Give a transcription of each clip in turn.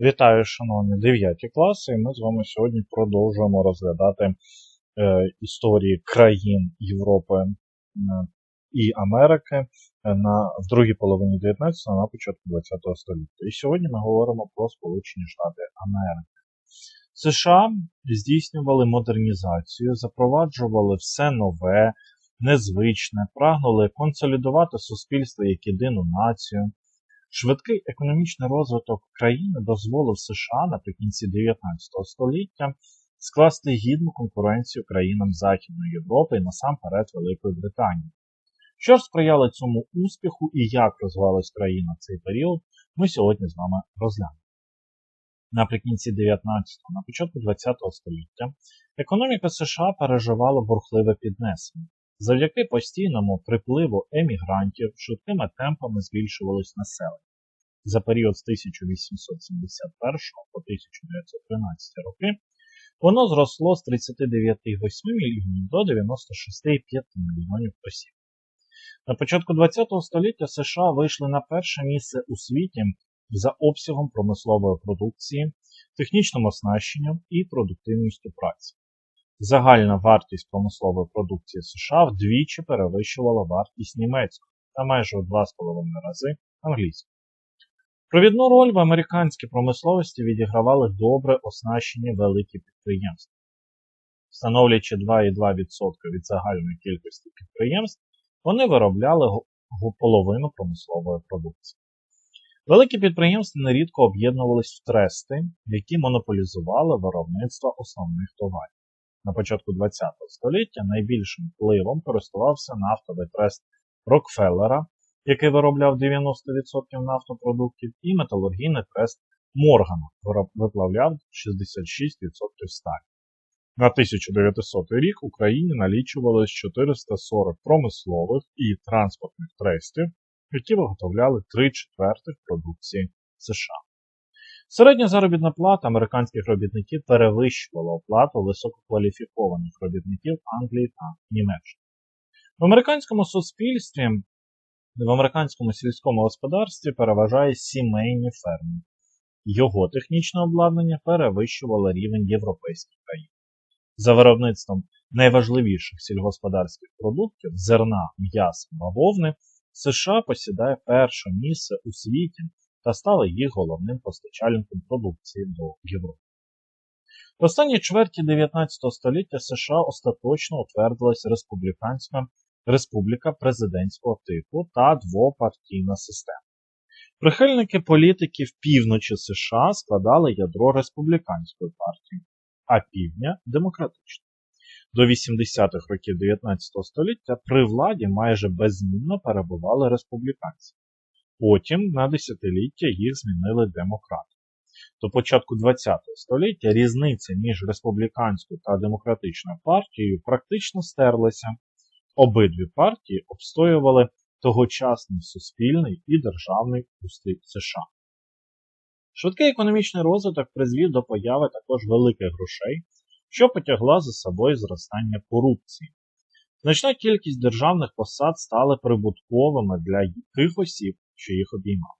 Вітаю, шановні 9 класи, і ми з вами сьогодні продовжуємо розглядати е, історії країн Європи і Америки е, на, в другій половині 19-го, на початку 20-го століття. І сьогодні ми говоримо про Сполучені Штати Америки. США здійснювали модернізацію, запроваджували все нове, незвичне, прагнули консолідувати суспільство як єдину націю. Швидкий економічний розвиток країни дозволив США наприкінці 19 століття скласти гідну конкуренцію країнам Західної Європи і насамперед Великої Британії. Що ж сприяло цьому успіху і як розвивалась країна в цей період, ми сьогодні з вами розглянемо. Наприкінці 19-го, на початку 20-го століття економіка США переживала бурхливе піднесення. Завдяки постійному припливу емігрантів швидкими темпами збільшувалось населення. За період з 1871 по 1913 роки воно зросло з 39,8 мільйонів до 96,5 мільйонів осіб. На початку ХХ століття США вийшли на перше місце у світі за обсягом промислової продукції, технічним оснащенням і продуктивністю праці. Загальна вартість промислової продукції США вдвічі перевищувала вартість німецької та майже у 2,5 рази англійської. Провідну роль в американській промисловості відігравали добре оснащені великі підприємства. Становлячи 2,2% від загальної кількості підприємств, вони виробляли половину промислової продукції. Великі підприємства нерідко об'єднувались в трести, які монополізували виробництво основних товарів. На початку ХХ століття найбільшим впливом користувався нафтовий трест Рокфеллера, який виробляв 90% нафтопродуктів, і металургійний трест Моргана виплавляв 66% сталі. На 1900 рік в Україні налічувалось 440 промислових і транспортних трестів, які виготовляли 3 четвертих продукції США. Середня заробітна плата американських робітників перевищувала оплату висококваліфікованих робітників Англії та Німеччини. В американському суспільстві, в американському сільському господарстві переважає сімейні ферми. Його технічне обладнання перевищувало рівень європейських країн. За виробництвом найважливіших сільгосподарських продуктів зерна, м'яса, бавовни, США посідає перше місце у світі та стали їх головним постачальником продукції до Європи. В останній чверті 19 століття США остаточно утвердилась республіканська республіка президентського типу та двопартійна система. Прихильники політиків півночі США складали ядро республіканської партії, а півдня демократичної. До 80-х років 19 століття при владі майже беззмінно перебували республіканці. Потім на десятиліття їх змінили демократи. До початку ХХ століття різниця між республіканською та демократичною партією практично стерлася. Обидві партії обстоювали тогочасний суспільний і державний устрій США. Швидкий економічний розвиток призвів до появи також великих грошей, що потягла за собою зростання корупції. Значна кількість державних посад стали прибутковими для тих осіб, що їх обіймав.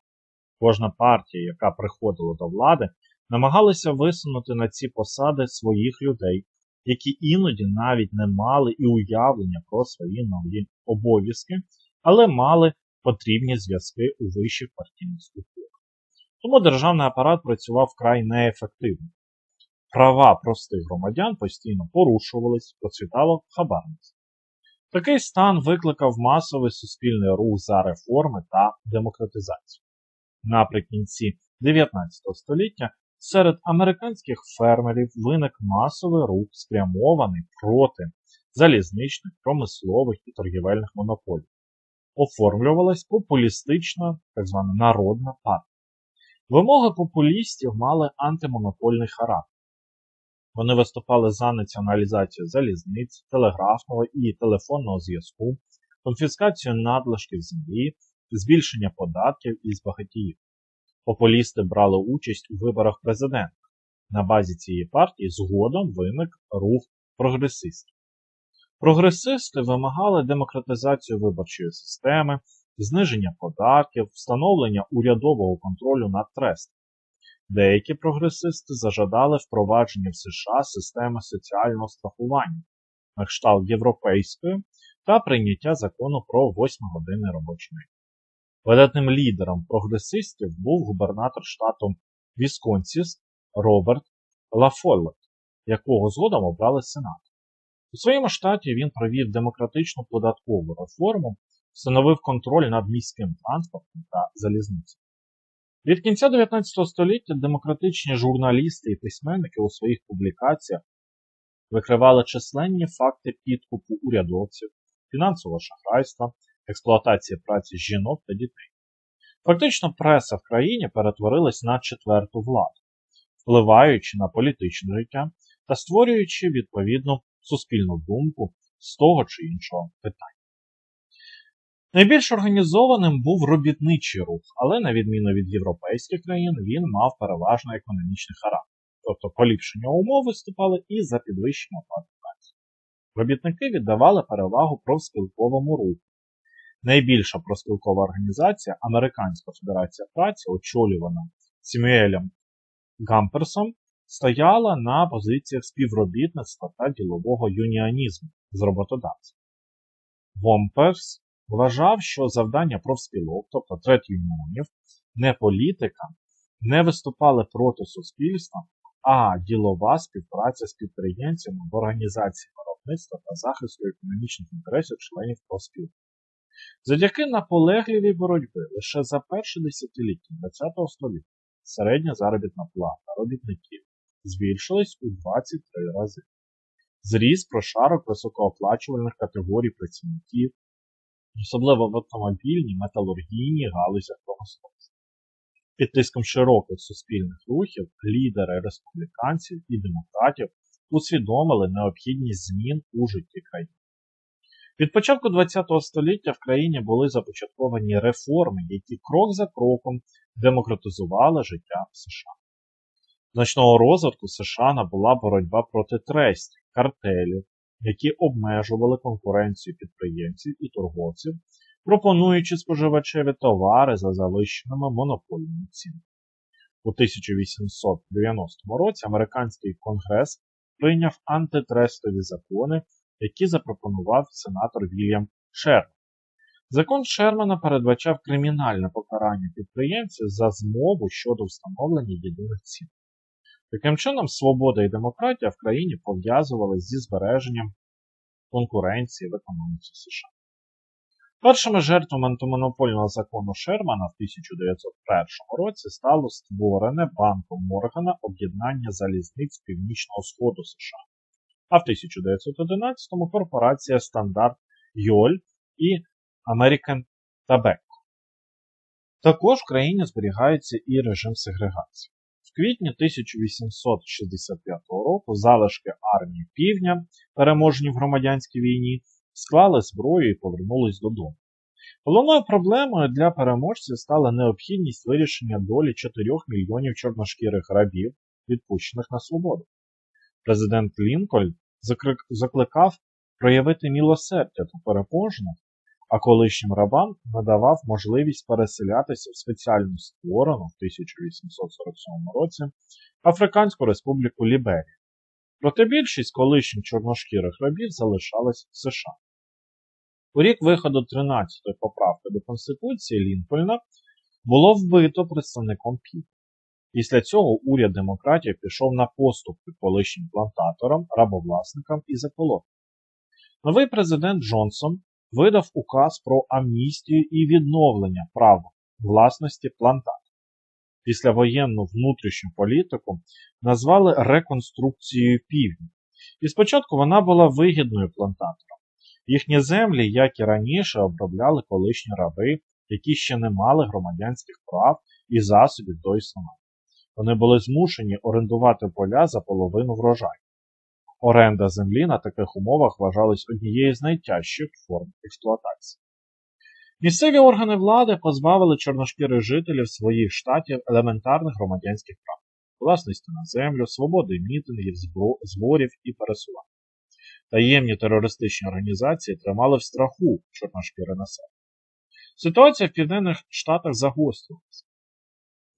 Кожна партія, яка приходила до влади, намагалася висунути на ці посади своїх людей, які іноді навіть не мали і уявлення про свої нові обов'язки, але мали потрібні зв'язки у вищих партійних структурах. Тому державний апарат працював вкрай неефективно. Права простих громадян постійно порушувались, процвітало хабарництво. Такий стан викликав масовий суспільний рух за реформи та демократизацію. Наприкінці 19 століття серед американських фермерів виник масовий рух, спрямований проти залізничних, промислових і торгівельних монополій. Оформлювалась популістична, так звана народна партія. Вимоги популістів мали антимонопольний характер. Вони виступали за націоналізацію залізниць, телеграфного і телефонного зв'язку, конфіскацію надлишків землі, збільшення податків і збагатіїв. Популісти брали участь у виборах президента. На базі цієї партії згодом виник рух прогресистів. Прогресисти вимагали демократизацію виборчої системи, зниження податків, встановлення урядового контролю над трестом. Деякі прогресисти зажадали впровадження в США системи соціального страхування на кшталт європейської та прийняття закону про 8 години день. Видатним лідером прогресистів був губернатор штату Вісконсіс Роберт Лафоллет, якого згодом обрали Сенат. У своєму штаті він провів демократичну податкову реформу, встановив контроль над міським транспортом та залізницею. Від кінця 19 століття демократичні журналісти і письменники у своїх публікаціях викривали численні факти підкупу урядовців, фінансового шахрайства, експлуатації праці жінок та дітей. Фактично, преса в країні перетворилась на четверту владу, впливаючи на політичне життя та створюючи відповідну суспільну думку з того чи іншого питання. Найбільш організованим був робітничий рух, але, на відміну від європейських країн, він мав переважно економічний характер, тобто поліпшення умов виступали і за підвищення оплати праці. Робітники віддавали перевагу профспілковому руху. Найбільша профспілкова організація Американська Федерація праці, очолювана Сімюелем Гамперсом, стояла на позиціях співробітництва та ділового юніанізму з роботодавцем. Гомперс вважав, що завдання профспілок, тобто трет-юніонів, не політика, не виступали проти суспільства, а ділова співпраця з підприємцями в організації виробництва та захисту економічних інтересів членів профспілки. Завдяки наполегливій боротьбі лише за перше десятиліття ХХ століття середня заробітна плата робітників збільшилась у 23 рази. Зріс прошарок високооплачувальних категорій працівників, особливо в автомобільній, металургійній галузях промисловості. Під тиском широких суспільних рухів лідери республіканців і демократів усвідомили необхідність змін у житті країни. Від початку ХХ століття в країні були започатковані реформи, які крок за кроком демократизували життя США. Значного розвитку США набула боротьба проти трестів, картелів, які обмежували конкуренцію підприємців і торговців, пропонуючи споживачеві товари за завищеними монопольними цінами. У 1890 році американський конгрес прийняв антитрестові закони, які запропонував сенатор Вільям Шерман. Закон Шермана передбачав кримінальне покарання підприємців за змову щодо встановлення єдиних цін. Таким чином, свобода і демократія в країні пов'язувалися зі збереженням конкуренції в економіці США. Першими жертвами антимонопольного закону Шермана в 1901 році стало створене банком Моргана об'єднання залізниць Північного Сходу США, а в 1911-му корпорація Стандарт Йоль і American Tobacco. Також в країні зберігається і режим сегрегації. Квітні 1865 року залишки армії Півдня, переможені в громадянській війні, склали зброю і повернулись додому. Головною проблемою для переможців стала необхідність вирішення долі 4 мільйонів чорношкірих рабів, відпущених на свободу. Президент Лінкольн закликав проявити мілосердя до переможних, а колишнім рабам надавав можливість переселятися в спеціально створену в 1847 році Африканську Республіку Ліберія. Проте більшість колишніх чорношкірих рабів залишалась в США. У рік виходу 13-ї поправки до Конституції Лінкольна було вбито представником Піт. Після цього уряд демократії пішов на поступки колишнім плантаторам, рабовласникам і заколотам. Новий президент Джонсон видав указ про амністію і відновлення права власності плантаторів. Післявоєнну внутрішню політику назвали реконструкцією півдня. І спочатку вона була вигідною плантаторам. Їхні землі, як і раніше, обробляли колишні раби, які ще не мали громадянських прав і засобів до існування. Вони були змушені орендувати поля за половину врожаю. Оренда землі на таких умовах вважалась однією з найтяжчих форм експлуатації. Місцеві органи влади позбавили чорношкірих жителів своїх штатів елементарних громадянських прав, власності на землю, свободи мітингів, зборів і пересувань. Таємні терористичні організації тримали в страху чорношкіре населення. Ситуація в Південних Штатах загострилася.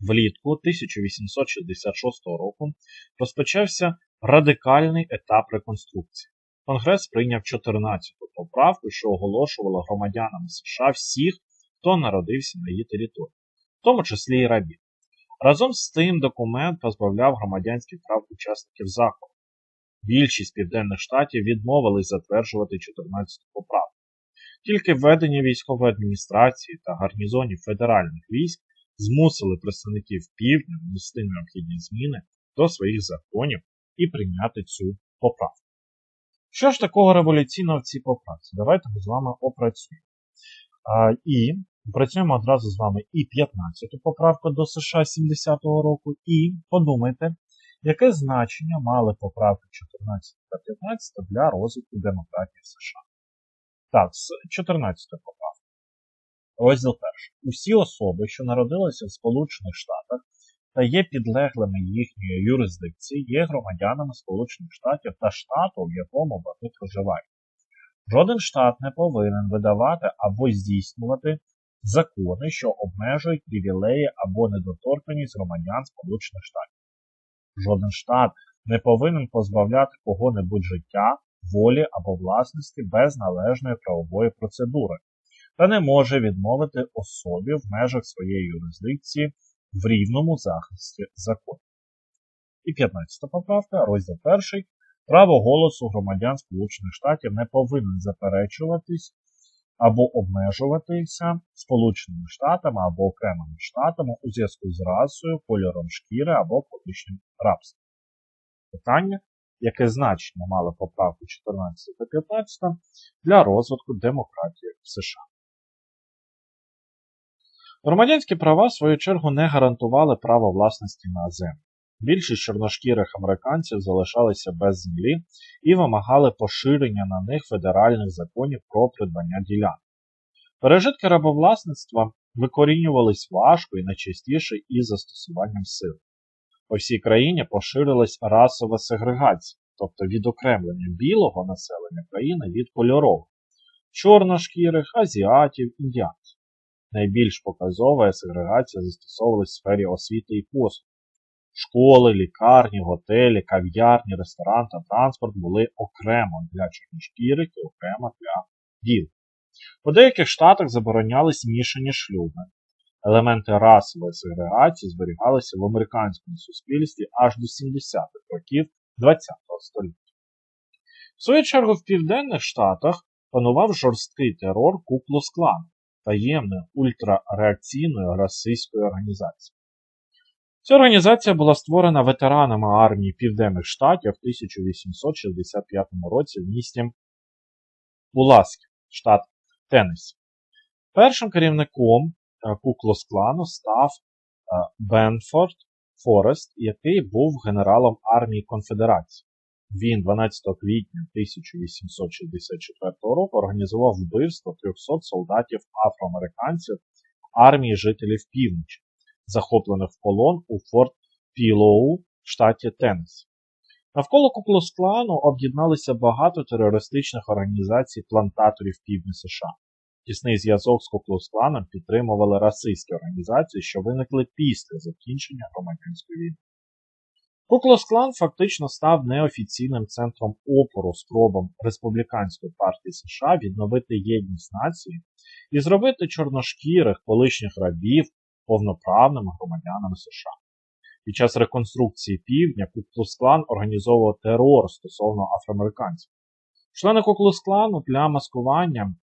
Влітку 1866 року розпочався радикальний етап реконструкції. Конгрес прийняв 14-ту поправку, що оголошувала громадянам США всіх, хто народився на її території, в тому числі і рабів. Разом з тим документ позбавляв громадянських прав учасників заходу. Більшість південних штатів відмовились затверджувати 14-ту поправку. Тільки введення військової адміністрації та гарнізонів федеральних військ змусили представників півдня внести необхідні зміни до своїх законів і прийняти цю поправку. Що ж такого революційного в цій поправці? Давайте ми з вами опрацюємо. А, І працюємо одразу з вами і 15-ту поправку до США 70-го року, і подумайте, яке значення мали поправки 14 та 15 для розвитку демократії в США. Так, з 14 поправки. Розділ перший. Усі особи, що народилися в Сполучених Штатах та є підлеглими їхньої юрисдикції, є громадянами Сполучених Штатів та штату, в якому вони проживають. Жоден штат не повинен видавати або здійснювати закони, що обмежують привілеї або недоторканність громадян Сполучених Штатів. Жоден штат не повинен позбавляти кого-небудь життя, волі або власності без належної правової процедури, та не може відмовити особі в межах своєї юрисдикції в рівному захисті закону. І 15 поправка, розділ 1. Право голосу громадян Сполучених Штатів не повинен заперечуватись або обмежуватися Сполученими Штатами або окремими штатами у зв'язку з расою, кольором шкіри або політичним рабством. Питання, яке значення мали поправки 14 та 15 для розвитку демократії в США. Громадянські права, в свою чергу, не гарантували право власності на землю. Більшість чорношкірих американців залишалися без землі і вимагали поширення на них федеральних законів про придбання ділянок. Пережитки рабовласництва викорінювались важко і найчастіше із застосуванням сил. По всій країні поширилась расова сегрегація, тобто відокремлення білого населення країни від кольорового, чорношкірих, азіатів, індіанців. Найбільш показова сегрегація застосовувалась в сфері освіти і послуг. Школи, лікарні, готелі, кав'ярні, ресторан та транспорт були окремо для чорношкірих і окремо для білих. У деяких штатах заборонялись змішані шлюби. Елементи расової сегрегації зберігалися в американському суспільстві аж до 70-х років ХХ століття. В свою чергу в Південних Штатах панував жорсткий терор Куклус-клан, таємної ультрареакційної расистської організації. Ця організація була створена ветеранами армії Південних Штатів в 1865 році в місті Уласки, штат Теннессі. Першим керівником Куклос-клану став Бенфорд Форест, який був генералом армії Конфедерації. Він 12 квітня 1864 року організував вбивство 300 солдатів афроамериканців армії жителів півночі, захоплених в полон у Форт Пілоу в штаті Теннессі. Навколо Куклус-клану об'єдналися багато терористичних організацій плантаторів півдня США. Тісний зв'язок з Куклус-кланом підтримували расистські організації, що виникли після закінчення громадянської війни. Куклус-клан фактично став неофіційним центром опору спробам Республіканської партії США відновити єдність нації і зробити чорношкірих колишніх рабів повноправними громадянами США. Під час реконструкції півдня Куклус-клан організовував терор стосовно афроамериканців. Члени Куклус-клану для маскування,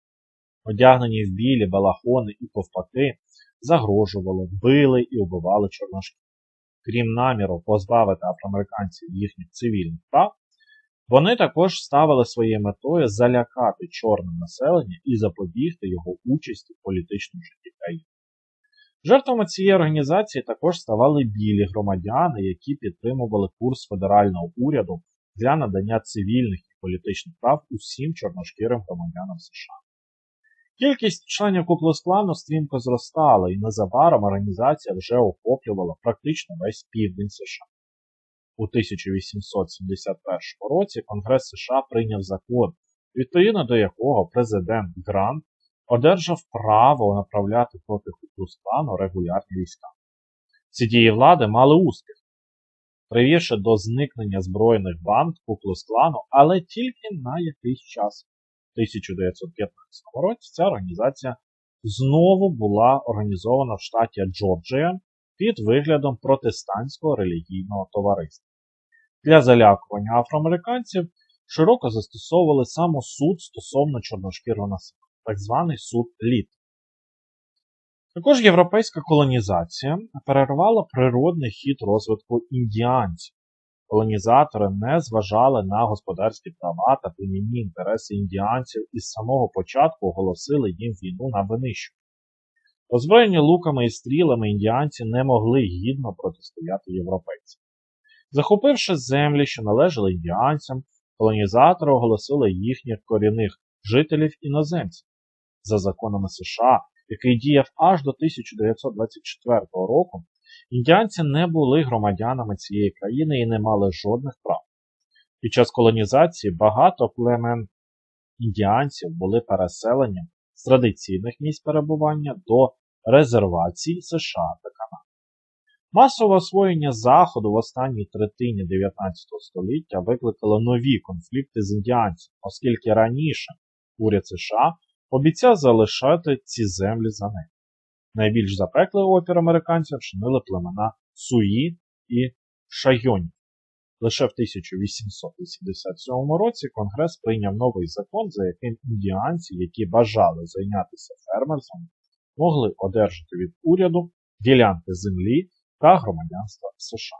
одягнені в білі балахони і ковпаки, загрожували, били і вбивали чорношкірих. Крім наміру позбавити афроамериканців їхніх цивільних прав, вони також ставили своєю метою залякати чорне населення і запобігти його участі в політичному житті країни. Жертвами цієї організації також ставали білі громадяни, які підтримували курс федерального уряду для надання цивільних і політичних прав усім чорношкірим громадянам США. Кількість членів Куклус-клану стрімко зростала, і незабаром організація вже охоплювала практично весь південь США. У 1871 році Конгрес США прийняв закон, відповідно до якого президент Грант одержав право направляти проти Куклус-клану регулярні війська. Ці дії влади мали успіх, привівши до зникнення збройних банд Куклус-клану, але тільки на якийсь час. У 1915 році ця організація знову була організована в штаті Джорджія під виглядом протестантського релігійного товариства. Для залякування афроамериканців широко застосовували самосуд стосовно чорношкірого населення, так званий суд літ. Також європейська колонізація перервала природний хід розвитку індіанців. Колонізатори не зважали на господарські права та племінні інтереси індіанців і з самого початку оголосили їм війну на винищу. Озброєні луками і стрілами індіанці не могли гідно протистояти європейцям. Захопивши землі, що належали індіанцям, колонізатори оголосили їхніх корінних жителів іноземців. За законами США, який діяв аж до 1924 року, індіанці не були громадянами цієї країни і не мали жодних прав. Під час колонізації багато племен індіанців були переселені з традиційних місць перебування до резервацій США та Канади. Масове освоєння Заходу в останній третині 19 століття викликало нові конфлікти з індіанцями, оскільки раніше уряд США обіцяв залишати ці землі за ним. Найбільш запеклий опір американців чинили племена Суї і Шайонь. Лише в 1887 році Конгрес прийняв новий закон, за яким індіанці, які бажали зайнятися фермерством, могли одержати від уряду ділянки землі та громадянства США.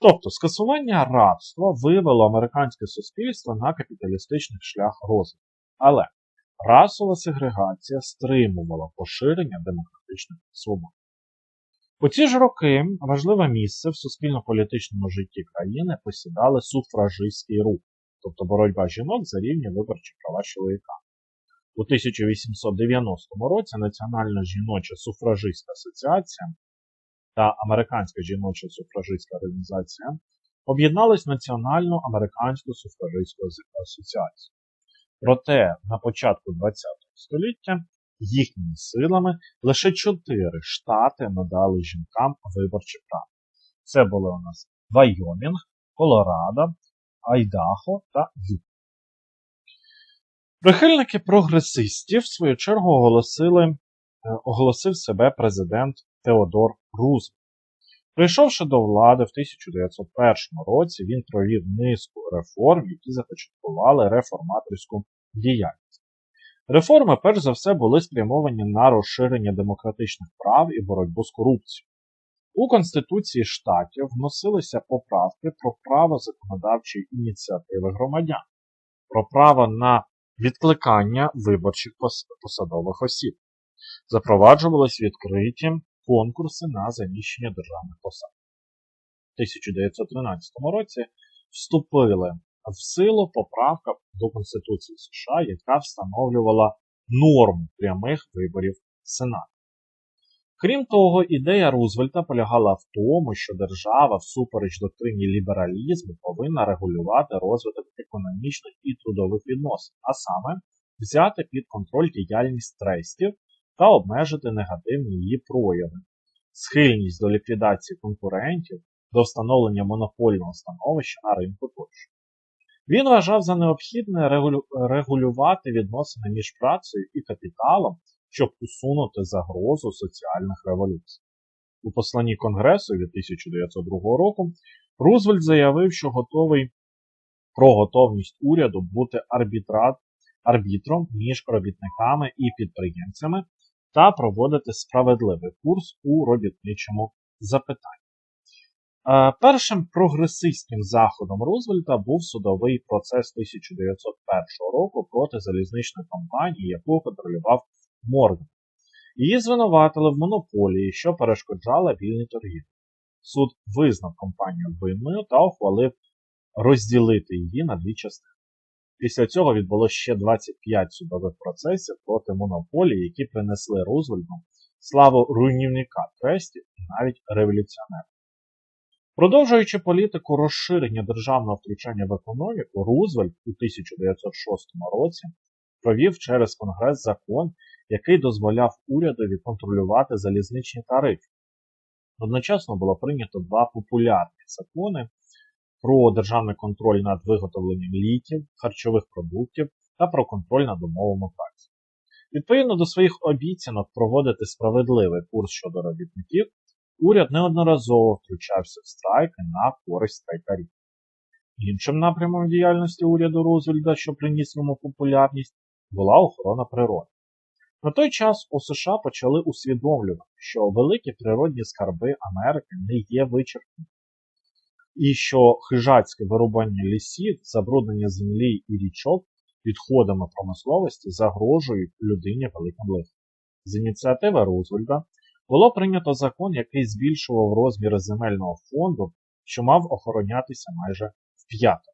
Тобто скасування рабства вивело американське суспільство на капіталістичний шлях розвитку. Але расова сегрегація стримувала поширення демократичних свобод. У ці ж роки важливе місце в суспільно-політичному житті країни посідали суфражистський рух, тобто боротьба жінок за рівні виборчі права чоловіка. У 1890 році Національна жіноча суфражистська асоціація та Американська жіноча суфражистська організація об'єднались в Національну американську суфражистську асоціацію. Проте на початку ХХ століття їхніми силами лише чотири штати надали жінкам виборче право. Це були у нас Вайомінг, Колорадо, Айдахо та Юта. Прихильники прогресистів, в свою чергу, оголосили, оголосив себе президент Теодор Рузвельт. Прийшовши до влади в 1901 році, він провів низку реформ, які започаткували реформаторську діяльність. Реформи, перш за все, були спрямовані на розширення демократичних прав і боротьбу з корупцією. У Конституції штатів вносилися поправки про право законодавчої ініціативи громадян, про право на відкликання виборчих посадових осіб. Запроваджувались відкриті конкурси на заміщення державних посад. У 1913 році вступили в силу поправка до Конституції США, яка встановлювала норму прямих виборів Сенату. Крім того, ідея Рузвельта полягала в тому, що держава, всупереч доктрині лібералізму, повинна регулювати розвиток економічних і трудових відносин, а саме взяти під контроль діяльність трестів та обмежити негативні її прояви, схильність до ліквідації конкурентів, до встановлення монопольного становища на ринку тощо. Він вважав за необхідне регулювати відносини між працею і капіталом, щоб усунути загрозу соціальних революцій. У посланні Конгресу від 1902 року Рузвельт заявив, що готовий про готовність уряду бути арбітрат, арбітром між робітниками і підприємцями та проводити справедливий курс у робітничому запитанні. Першим прогресистським заходом Рузвельта був судовий процес 1901 року проти залізничної компанії, яку контролював Морган. Її звинуватили в монополії, що перешкоджала вільній торгівлі. Суд визнав компанію винною та ухвалив розділити її на дві частини. Після цього відбулося ще 25 судових процесів проти монополії, які принесли Рузвельту славу руйнівника трестів і навіть революціонера. Продовжуючи політику розширення державного втручання в економіку, Рузвельт у 1906 році провів через Конгрес закон, який дозволяв урядові контролювати залізничні тарифи. Одночасно було прийнято два популярні закони про державний контроль над виготовленням ліків, харчових продуктів та про контроль над умовами праці. Відповідно до своїх обіцянок проводити справедливий курс щодо робітників, уряд неодноразово втручався в страйки на користь страйкарів. Іншим напрямом діяльності уряду Рузвельда, що приніс йому популярність, була охорона природи. На той час у США почали усвідомлювати, що великі природні скарби Америки не є вичерпними, і що хижацьке вирубання лісів, забруднення землі і річок відходами промисловості загрожують людині великим лихом. З ініціативи Рузвельда було прийнято закон, який збільшував розміри земельного фонду, що мав охоронятися майже в п'яте.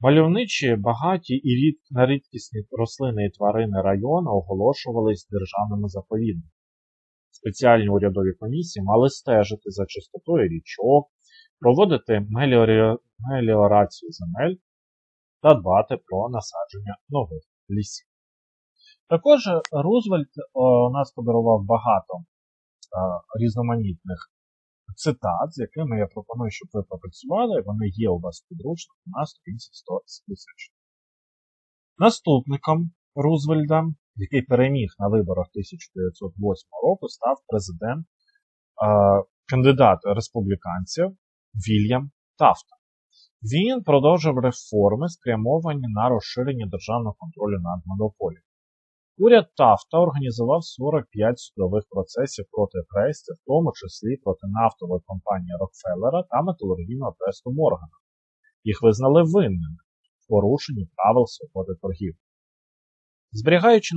Мальовничі, багаті і рід, на рідкісні рослини і тварини району оголошувались державними заповідниками. Спеціальні урядові комісії мали стежити за чистотою річок, проводити меліорі... меліорацію земель та дбати про насадження нових лісів. Також Рузвельт у нас подарував багато різноманітних цитат, з якими я пропоную, щоб ви попрацювали, вони є у вас підручно на сторінці 174. Наступником Рузвельда, який переміг на виборах 1908 року, став президент, кандидат республіканців Вільям Тафта. Він продовжив реформи, спрямовані на розширення державного контролю над монополією. Уряд Тафта організував 45 судових процесів проти Престі, в тому числі проти нафтової компанії Рокфеллера та металургійного тресту Моргана. Їх визнали винними в порушенні правил свободи торгівлі. Зберігаючи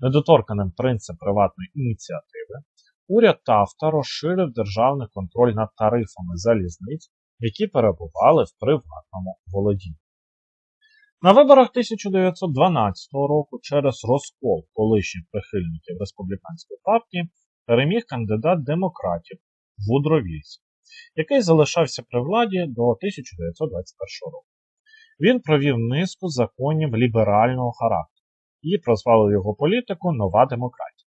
недоторканим принцип приватної ініціативи, уряд Тафта розширив державний контроль над тарифами залізниць, які перебували в приватному володінні. На виборах 1912 року через розкол колишніх прихильників республіканської партії переміг кандидат демократів Вудро Вільсон, який залишався при владі до 1921 року. Він провів низку законів ліберального характеру і прозвали його політику Нова демократія.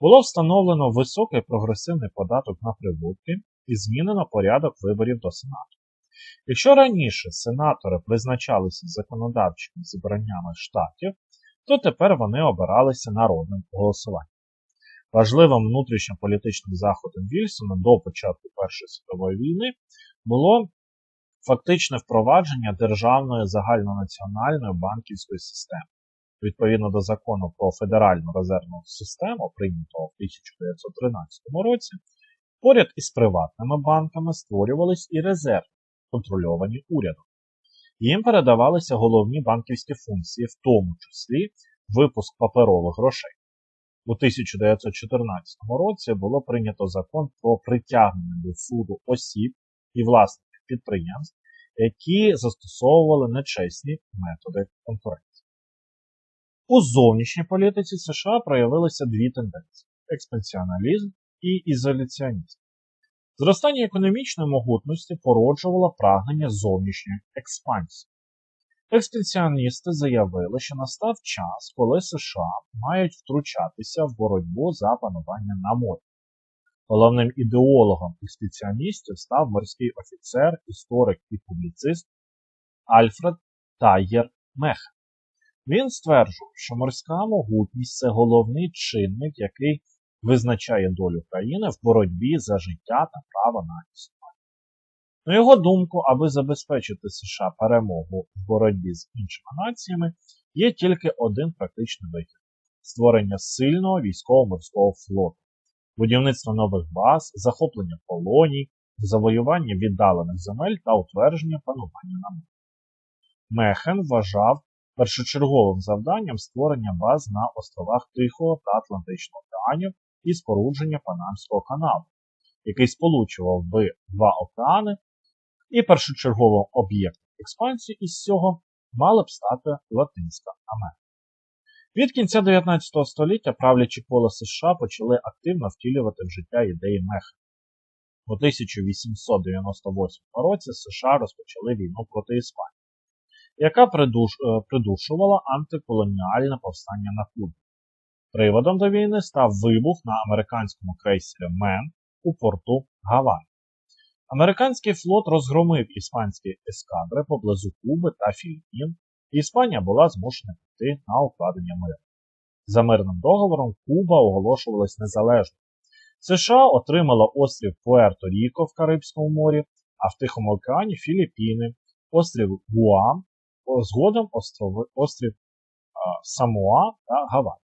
Було встановлено високий прогресивний податок на прибутки і змінено порядок виборів до Сенату. Якщо раніше сенатори призначалися законодавчими зібраннями штатів, то тепер вони обиралися народним голосуванням. Важливим внутрішньополітичним заходом Вільсона до початку Першої світової війни було фактичне впровадження державної загальнонаціональної банківської системи. Відповідно до закону про Федеральну резервну систему, прийнятого в 1913 році, поряд із приватними банками створювались і резерви, контрольовані урядом. Їм передавалися головні банківські функції, в тому числі випуск паперових грошей. У 1914 році було прийнято закон про притягнення до суду осіб і власників підприємств, які застосовували нечесні методи конкуренції. У зовнішній політиці США проявилися дві тенденції експансіоналізм і ізоляціонізм. Зростання економічної могутності породжувало прагнення зовнішньої експансії. Експансіоністи заявили, що настав час, коли США мають втручатися в боротьбу за панування на морі. Головним ідеологом експедиціоністів став морський офіцер, історик і публіцист Альфред Тайєр Мехен. Він стверджував, що морська могутність це головний чинник, який визначає долю країни в боротьбі за життя та право на існування. На його думку, аби забезпечити США перемогу в боротьбі з іншими націями, є тільки один практичний вихід створення сильного військово-морського флоту, будівництво нових баз, захоплення колоній, завоювання віддалених земель та утвердження панування на морі. Мехен вважав першочерговим завданням створення баз на островах Тихого та Атлантичного океанів і спорудження Панамського каналу, який сполучував би два океани, і першочерговим об'єктом експансії із цього мала б стати Латинська Америка. Від кінця 19 століття правлячі коло США почали активно втілювати в життя ідеї Мехена. У 1898 році США розпочали війну проти Іспанії, яка придушувала антиколоніальне повстання на Кубі. Приводом до війни став вибух на американському крейсері Мен у порту Гавай. Американський флот розгромив іспанські ескадри поблизу Куби та Філіппін, і Іспанія була змушена піти на укладення миру. За мирним договором Куба оголошувалась незалежною. США отримала острів Пуерто-Ріко в Карибському морі, а в Тихому океані Філіппіни, острів Гуам, згодом острів Самоа та Гавай.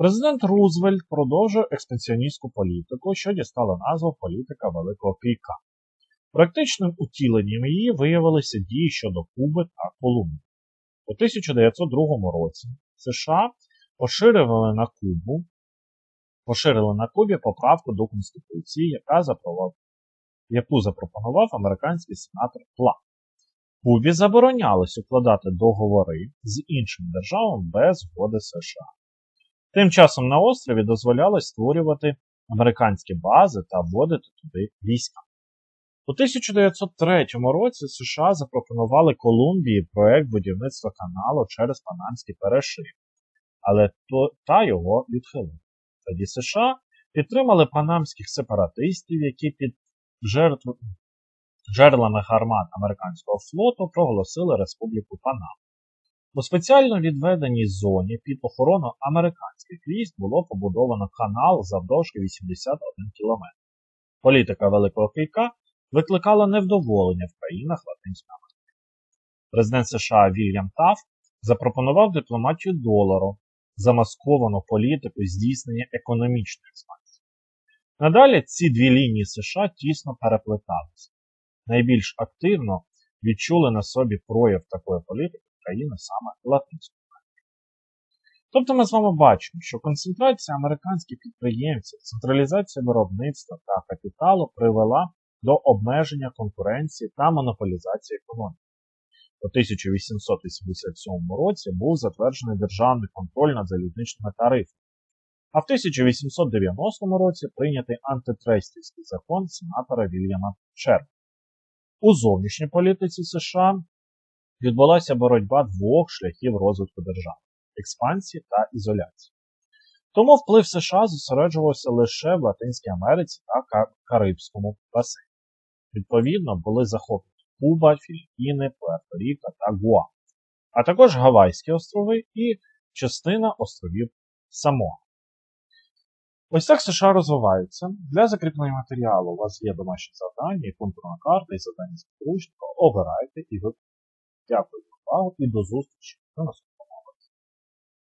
Президент Рузвельт продовжує експансіоністську політику, що дістала назву політика Великого Кийка. Практичним утіленням її виявилися дії щодо Куби та Колумбії. У 1902 році США поширили на Кубу, поширили на Кубі поправку до Конституції, яка яку запропонував американський сенатор Пла. Кубі заборонялось укладати договори з іншими державами без згоди США. Тим часом на острові дозволялось створювати американські бази та вводити туди війська. У 1903 році США запропонували Колумбії проект будівництва каналу через Панамський перешив, але то, та його відхилили. Тоді США підтримали панамських сепаратистів, які під жертв... жерлами гармат американського флоту проголосили Республіку Панама. У спеціально відведеній зоні під охорону американських військ було побудовано канал завдовжки 81 км. Політика Великого Кийка викликала невдоволення в країнах Латинської Америки. Президент США Вільям Таф запропонував дипломатію долару, замасковану політику здійснення економічної експансії. Надалі ці дві лінії США тісно переплеталися. Найбільш активно відчули на собі прояв такої політики країни саме Латинської Америки. Тобто ми з вами бачимо, що концентрація американських підприємців, централізація виробництва та капіталу привела до обмеження конкуренції та монополізації економіки. У 1887 році був затверджений державний контроль над залізничними тарифами, а в 1890 році прийнятий антитрестівський закон сенатора Вільяма Шерма. У зовнішній політиці США відбулася боротьба двох шляхів розвитку держави експансії та ізоляції. Тому вплив США зосереджувався лише в Латинській Америці та Карибському басейні. Відповідно, були захоплені Куба, Філіппіни, Пуерто-Ріко та Гуа, а також Гавайські острови і частина островів Самоа. Ось так США розвиваються. Для закріплення матеріалу у вас є домашні завдання, контурна карта, і завдання з підручника. Обирайте і виконуйте. Дякую за увагу і до зустрічі на наступному.